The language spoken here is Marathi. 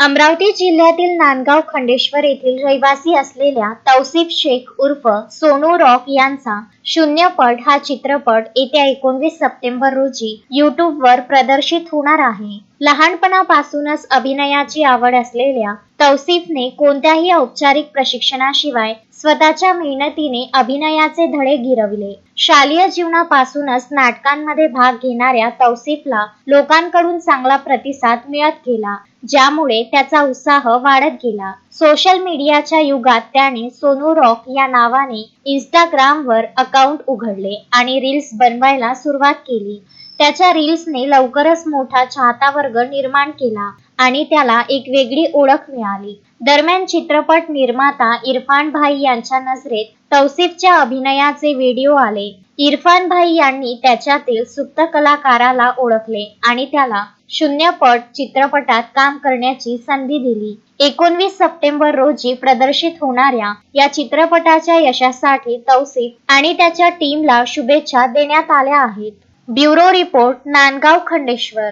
अमरावती जिल्ह्यातील नांदगाव खंडेश्वर येथील रहिवासी असलेल्या तौसिफ शेख उर्फ सोनू रॉक यांचा शून्यपट हा चित्रपट येत्या एकोणवीस सप्टेंबर रोजी युट्यूबवर प्रदर्शित होणार आहे. लहानपणापासूनच अभिनयाची आवड असलेल्या तौसिफने कोणत्याही औपचारिक प्रशिक्षणाशिवाय स्वतःच्या मेहनतीने अभिनयाचे धडे गिरविले. शालेय जीवनापासूनच नाटकांमध्ये भाग घेणाऱ्या तौसिफला लोकांकडून चांगला प्रतिसाद मिळत गेला ज्यामुळे त्याचा उत्साह वाढत गेला. सोशल मीडियाच्या युगात त्याने सोनू रॉक या नावाने इंस्टाग्रामवर अकाउंट उघडले आणि रील्स बनवायला सुरुवात केली. त्याच्या रील्सने लवकरच मोठा चाहता वर्ग निर्माण केला आणि त्याला एक वेगळी ओळख मिळाली. दरम्यान चित्रपट निर्माता इरफान भाई यांच्या नजरेत तौसिफच्या अभिनयाचे व्हिडिओ आले. इरफान भाई यांनी त्याच्यातील सुप्त कलाकाराला ओळखले आणि त्याला शून्यपट चित्रपटात काम करण्याची संधी दिली. एकोणवीस सप्टेंबर रोजी प्रदर्शित होणाऱ्या या चित्रपटाच्या यशासाठी तौसिफ आणि त्याच्या टीमला शुभेच्छा देण्यात आल्या आहेत. Bureau report Nandgaon Khandeshwar.